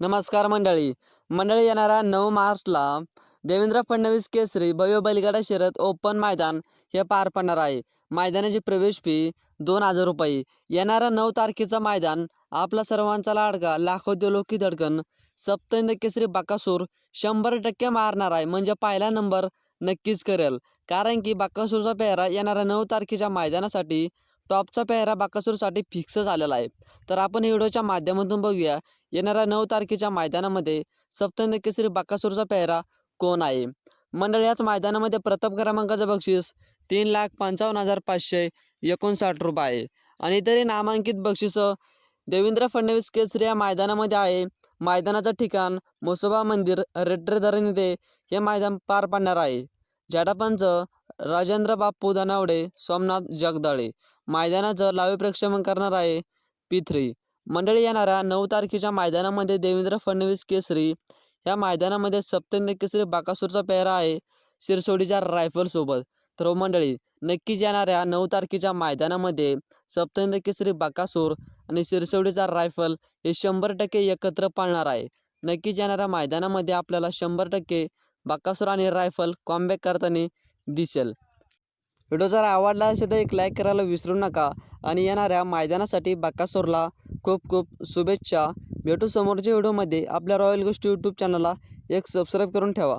नमस्कार मंडळी. मंडळी येणाऱ्या नऊ मार्चला देवेंद्र फडणवीस केसरी भव्य बैलगाडा शर्यत ओपन मैदान हे पार पडणार आहे. मैदानाची प्रवेश फी दोन हजार रुपये. येणारा नऊ तारखेचं मैदान आपला सर्वांचा लाडका लाखो दिलोकी धडकन सप्तंद केसरी बाकासूर शंभर टक्के मारणार आहे. म्हणजे पहिला नंबर नक्कीच करेल. कारण की बाकासूरचा पेहरा येणाऱ्या नऊ तारखेच्या मैदानासाठी टॉपचा पेहरा बाकासूरसाठी फिक्स झालेला आहे. तर आपण व्हिडिओच्या माध्यमातून बघूया. येणाऱ्या नऊ तारखेच्या मैदानामध्ये सप्तनकेसरी केसरी बाकासूरचा पेहरा कोण आहे? मंडळ याच मैदानामध्ये प्रथम क्रमांकाचं बक्षीस तीन लाख पंचावन्न हजार पाचशे एकोणसाठ रुपये आहे. आणि इतरही नामांकित बक्षिसं देवेंद्र फडणवीस केसरी या मैदानामध्ये आहे. मैदानाचं ठिकाण मोसोबा मंदिर रेड्रे धरण येथे हे मैदान पार पडणार आहे. झाडापंच राजेंद्र बाप्पू दनावडे सोमनाथ जगदाळे. मैदानाचं लाईव्ह प्रक्षेपण करणार आहे पी थ्री मंडळी येणाऱ्या नऊ तारखेच्या मैदानामध्ये देवेंद्र फडणवीस केसरी. या मैदानामध्ये सप्तेंद्र केसरी बाकासूरचा पेहरा आहे शिरसोडीच्या रायफलसोबत तर हो मंडळी नक्कीच येणाऱ्या नऊ तारखेच्या मैदानामध्ये सप्तेंद्र केसरी बाकासूर आणि शिरसोडीचा रायफल हे शंभर टक्के एकत्र पाळणार आहे. नक्कीच येणाऱ्या मैदानामध्ये आपल्याला शंभर टक्के बाकासूर आणि रायफल कॉम्बॅक करताना दिसेल. व्हिडिओ जर आवडला असेल तर एक लाईक करायला विसरू नका. आणि येणाऱ्या मैदानासाठी बाकासोरला खूप खूप शुभेच्छा. भेटू समोरच्या व्हिडिओमध्ये. आपल्या रॉयल गोष्टी यूट्यूब चॅनलला एक सबस्क्राईब करून ठेवा.